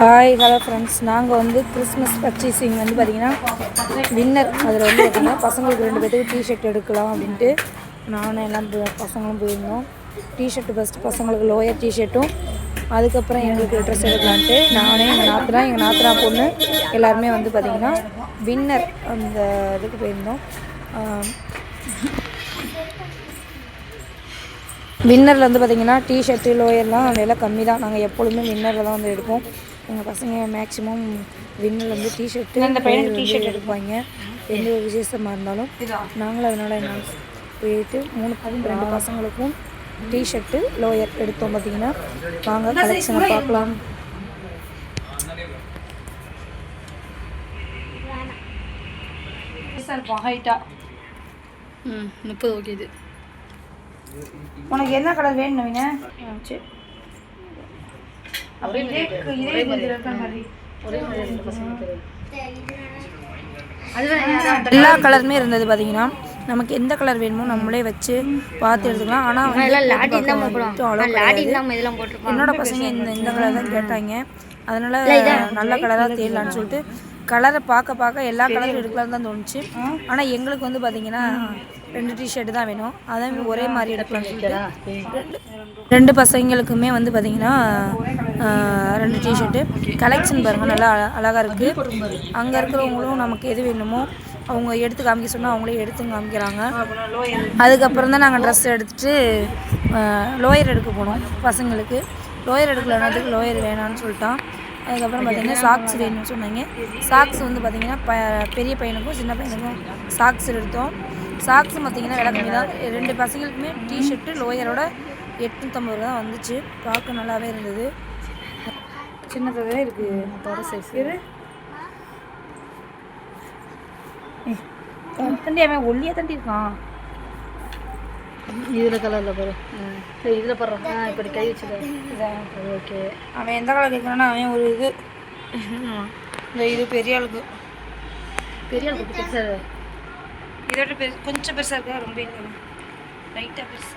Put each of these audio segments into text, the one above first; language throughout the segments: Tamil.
ஹாய் ஹலோ ஃப்ரெண்ட்ஸ் நாங்கள் வந்து கிறிஸ்மஸ் பர்ச்சேசிங் வந்து பார்த்திங்கன்னா வின்னர் அதில் வந்து பார்த்திங்கன்னா பசங்களுக்கு ரெண்டு பேர்த்துக்கு டிஷர்ட் எடுக்கலாம் அப்படின்ட்டு நானும் எல்லாம் பசங்களும் போயிருந்தோம். டிஷர்ட்டு ஃபஸ்ட்டு பசங்களுக்கு லோயர் டிஷர்ட்டும் அதுக்கப்புறம் எங்களுக்கு ட்ரெஸ் எடுக்கலான்ட்டு நானே எங்கள் நாத்தனா எங்கள் நாத்தனா பொண்ணு எல்லாருமே வந்து பார்த்திங்கன்னா வின்னர் அந்த இதுக்கு போயிருந்தோம். வின்னரில் வந்து பார்த்திங்கன்னா டிஷர்ட்டு லோயர்லாம் விலை கம்மி தான் நாங்கள் எப்பொழுதுமே வின்னரில் தான் வந்து எடுப்போம். எங்கள் பசங்க மேக்ஸிமம் வின்னர் வந்து டிஷர்ட்டு இந்த பையன் டிஷர்ட் எடுப்பாங்க. எந்த ஒரு விசேஷமாக இருந்தாலும் நாங்களும் அதனால் என்ன போயிட்டு மூணு ரெண்டு பசங்களுக்கும் டிஷர்ட்டு லோயர் எடுத்தோம் பார்த்தீங்கன்னா வாங்க கலெக்ஷனை பார்க்கலாம். இருப்போம் ஹைட்டாக ம் முப்பது ஓகே இது. உனக்கு என்ன கலர் வேணும் நவீன? சரி ஒரே இதே இதே மாதிரி இருக்கிற மாதிரி ஒரே மாதிரி ரெண்டு பசங்க எல்லா கலருமே இருந்தது பார்த்தீங்கன்னா நமக்கு எந்த கலர் வேணுமோ நம்மளே வச்சு பார்த்து எடுத்துக்கலாம். ஆனால் என்னோட பசங்க இந்த இந்த கலர் தான் கேட்டாங்க. அதனால நல்ல கலராக தேடலான்னு சொல்லிட்டு கலரை பார்க்க பார்க்க எல்லா கலரும் எடுக்கலாம்னு தான் தோணுச்சு. ஆனால் எங்களுக்கு வந்து பார்த்தீங்கன்னா ரெண்டு டிஷர்ட் தான் வேணும். அதான் ஒரே மாதிரி எடுக்கலாம்னு சொல்லிட்டு. ரெண்டு ரெண்டு பசங்களுக்குமே வந்து பார்த்தீங்கன்னா ரெண்டு டிஷர்ட்டு கலெக்ஷன் பாருங்கள் நல்லா அழ- அழகா இருக்குது அங்கே இருக்கிறவங்களும் நமக்கு எது வேணுமோ அவங்க எடுத்து காமிக்க சொன்னால் அவங்களே எடுத்து காமிக்கிறாங்க. அதுக்கப்புறம் தான் நாங்கள் ட்ரெஸ் எடுத்துட்டு லோயர் எடுக்க போனோம் பசங்களுக்கு. லோயர் எடுக்கலனாதுக்கு லோயர் வேணாம்னு சொல்லிட்டான். அதுக்கப்புறம் பார்த்தீங்கன்னா சாக்ஸ் வேணும்னு சொன்னாங்க. சாக்ஸ் வந்து பார்த்தீங்கன்னா ப பெரிய பையனுக்கும் சின்ன பையனுக்கும் சாக்ஸ் எடுத்தோம். சாக்ஸ் பார்த்தீங்கன்னா விலை கம்மி தான். ரெண்டு பசங்களுக்குமே டிஷர்ட்டு லோயரோட எட்நூற்றம்பது ரூபா தான் வந்துச்சு. பார்க்க நல்லாவே இருந்தது. சின்னதாகவே இருக்குது தோட சைஸ் தண்டி அவன் ஒல்லியாக தண்டி இருக்கான் இதில் கலரில் பாரு. இதில் பாரு. ஆ இப்படி கை வச்சுக்க இதான். ஓகே அவன் எந்த கலர் கேட்குறான்னா அவன் ஒரு இது. இந்த இது பெரிய ஆளுக்கு. பெரிய ஆள் குட்டி பெருசாக இதோட பெரு கொஞ்சம் பெருசாக இருக்கா? ரொம்ப இல்லை. லைட்டாக பெருசு.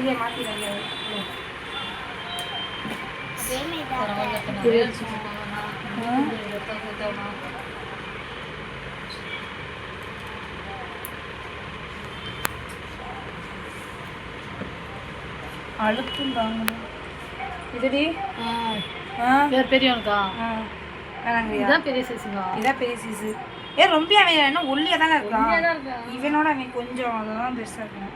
இதை மாற்றிடுறாங்க அழுக்கும் தாங்கணும் இதுடி ஆ. ஆ? வேறு பெரியவனுக்கா? இதுதான் பெரிய சைஸுங்களா இதான் பெரிய சீஸு ஏ ரொம்ப அவன் என்ன ஒல்லியாக தானே இருக்கான் இவனோட அவன் கொஞ்சம் அதெல்லாம் பெருசாக இருக்கான்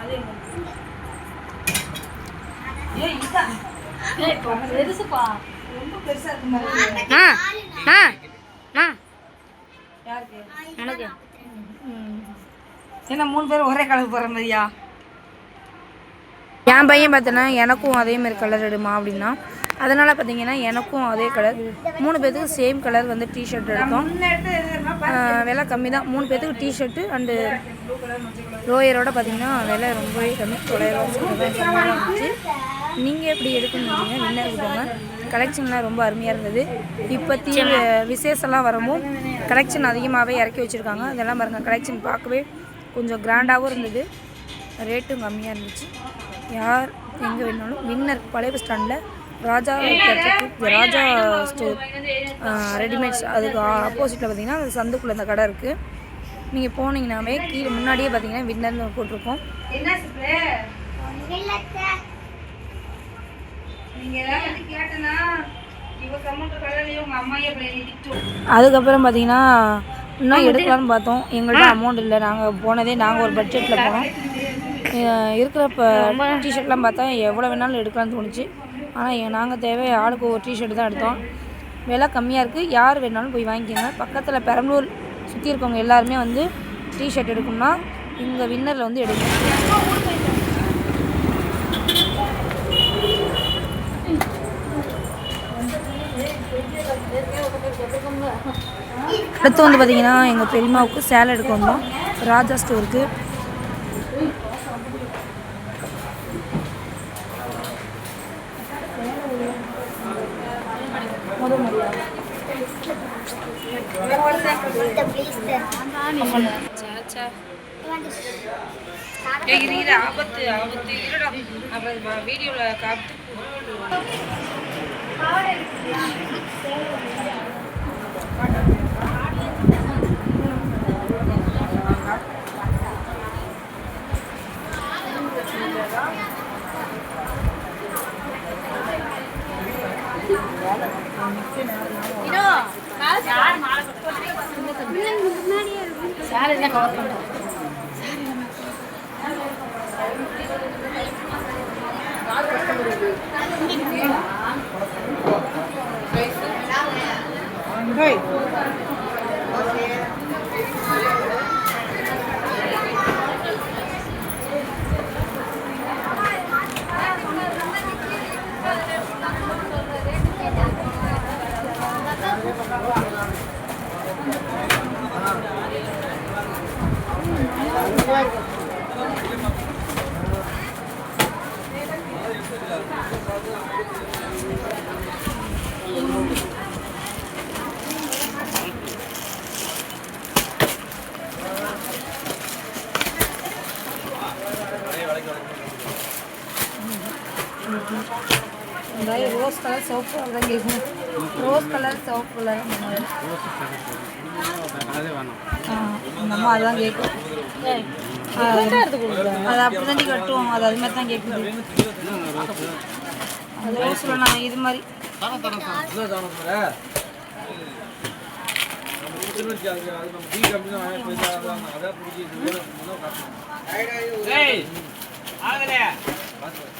அது எங்க? ஏய், இதான். ஏய் இப்போ பெருசுப்பா. ரொம்ப பெருசா இருக்கு யாருக்கு? எனக்கு. என்ன மூணு பேரும் ஒரே கலர் போகிற மாதிரியா? என் பையன் பார்த்தோன்னா எனக்கும் அதே மாதிரி கலர் எடுமா அப்படின்னா. அதனால் பார்த்தீங்கன்னா எனக்கும் அதே கலர் மூணு பேர்த்துக்கு சேம் கலர் வந்து டிஷர்ட் எடுத்தோம். ஆஹ் விலை கம்மி தான். மூணு பேர்த்துக்கு டிஷர்ட்டு அண்டு லோயரோட பார்த்தீங்கன்னா விலை ரொம்பவே கம்மி. தொள்ளாயிரம் இருந்துச்சு. நீங்கள் எப்படி எடுக்கணும்னு வின்னர் போங்க கலெக்ஷன்லாம் ரொம்ப அருமையாக இருந்தது. இப்போ தீ விசேஷம்லாம் வரவும் கலெக்ஷன் அதிகமாகவே இறக்கி வச்சுருக்காங்க. அதெல்லாம் பாருங்கள் கலெக்ஷன் பார்க்கவே கொஞ்சம் கிராண்டாகவும் இருந்தது. ரேட்டும் கம்மியாக இருந்துச்சு. யார் எங்கே வேணாலும் வின்னர் பழைய பஸ் ஸ்டாண்டில் ராஜா தேட்டருக்கு ராஜா ஸ்டோர் ரெடிமேட்ஸ் அதுக்கு ஆப்போசிட்டில் பார்த்தீங்கன்னா அந்த சந்துக்குள்ளே இந்த கடை இருக்குது நீங்கள் போனீங்கன்னாவே கீழே முன்னாடியே பார்த்தீங்கன்னா வின்னர்னு போட்டிருக்கோம். அதுக்கப்புறம் பார்த்தீங்கன்னா இன்னும் எடுக்கலாம்னு பார்த்தோம். எங்கள்கிட்ட அமௌண்ட் இல்லை. நாங்கள் போனதே நாங்கள் ஒரு பட்ஜெட்டில் போனோம். இருக்கிற இப்போ டிஷர்ட்லாம் பார்த்தா எவ்வளோ வேணாலும் எடுக்கலாம்னு தோணுச்சு. ஆனால் நாங்கள் தேவை ஆளுக்கு ஒரு டிஷர்ட் தான் எடுத்தோம். விலை கம்மியாக இருக்குது யார் வேணாலும் போய் வாங்கிக்கோங்க. பக்கத்தில் பெரம்பலூர் சுற்றி இருக்கவங்க எல்லாருமே வந்து டிஷர்ட் எடுக்கணும்னா இங்கே வின்னரில் வந்து எடுக்கணும் அடுத்து வந்து பார்த்தீங்கன்னா எங்கள் பெரியம்மாவுக்கு சேலை எடுக்க வந்தோம். ராஜா ஸ்டோருக்கு ஏய், இரு, ஆபத்து ஆபத்து இருடா அப்புறம் வீடியோவில் ரோஸ் கலர் சிவப்பு அதான் கேட்கும் ரோஸ் கலர் சிவப்பு கலர் அந்த அம்மா அதான் கேட்கும். அது அப்படி தான் கட்டுவோம் அது அது மாதிரி தான் கேட்குது. அது ரோஸில் நான் இது மாதிரி. ஏய் ஆகலே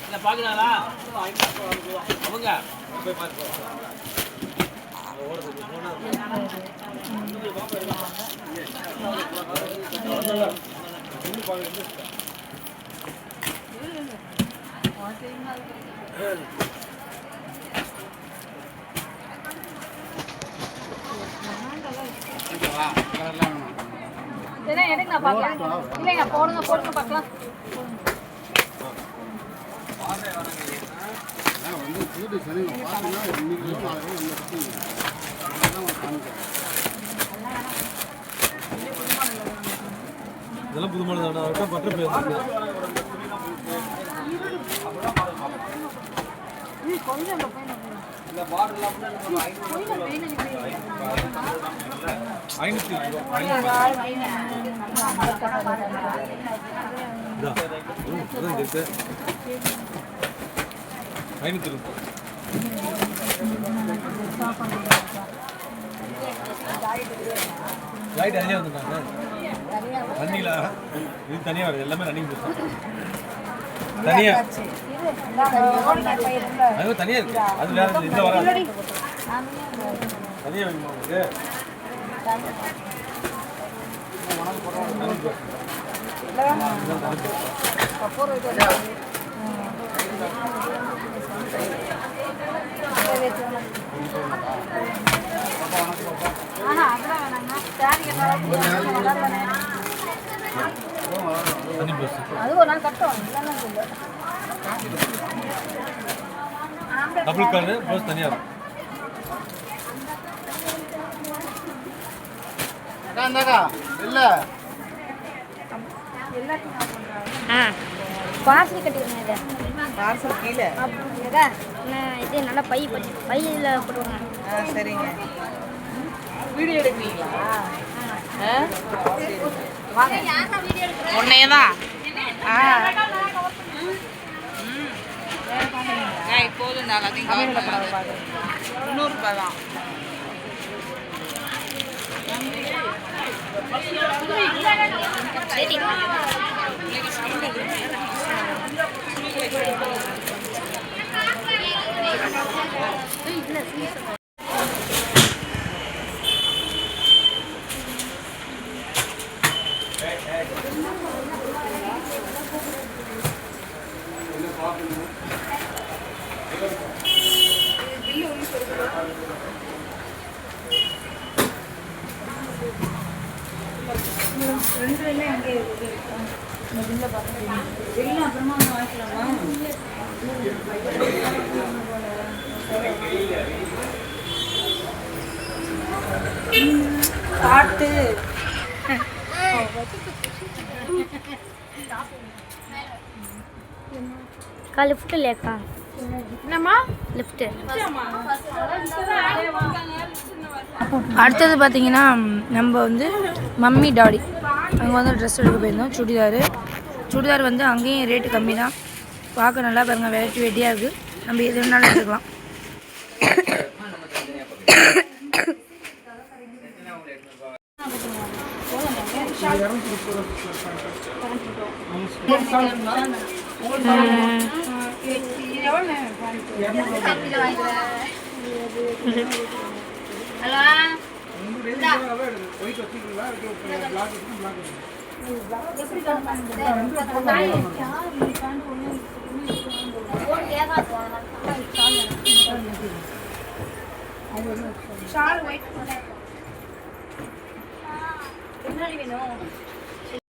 இல்ல பாக்குறாளா? அவங்க. போய் பாத்து ஏன்னா எனக்கு நான் பார்க்கலாம் இல்லைங்க போடுங்க போடுங்க பார்க்கலாம். இதெல்லாம் புதுமான தான். பற்ற பேர் ஐநூத்தி ஐநூத்தி லைட் அதிலே வந்துட்டாங்க ரன்னிங்ல இது தனியாக வருது எல்லாமே ரன்னிங் இருக்கும் தனியா அது தனியா இருக்கு அது வேற இந்த வர தனியா வேணுமா உங்களுக்கு தனி அது ஒரு நாள் கட்டும் டபுள் கார்டு ப்ளஸ் தனியா இருக்கும் பார்சல் கட்டிடுங்க இதை. பார்சல் கீழே? இதா நான் இது நல்லா பை பண்ணி பையில் போட்டுருங்க ஆ சரிங்க. வீடியோ எடுக்கிறீங்களா? ஆ? சரி வாங்க உன்னையே தான் இப்போதும் நான் அதையும் கவர் பண்ணாது முந்நூறுபா தான் சரி காட்டு அக்கா லிஃப்ட் இல்லையாக்கா? என்னம்மா? லிஃப்ட்டு அடுத்தது பார்த்தீங்கன்னா நம்ம வந்து மம்மி டாடி. அங்கே வந்து ட்ரெஸ் எடுக்க போயிருந்தோம் சுடிதார். சுடிதார் வந்து அங்கேயும் ரேட்டு கம்மி தான் பார்க்க நல்லா பாருங்க வெரைட்டி வெட்டியாக இருக்குது நம்ம எது வேணாலும் எடுத்துக்கலாம். Shawl white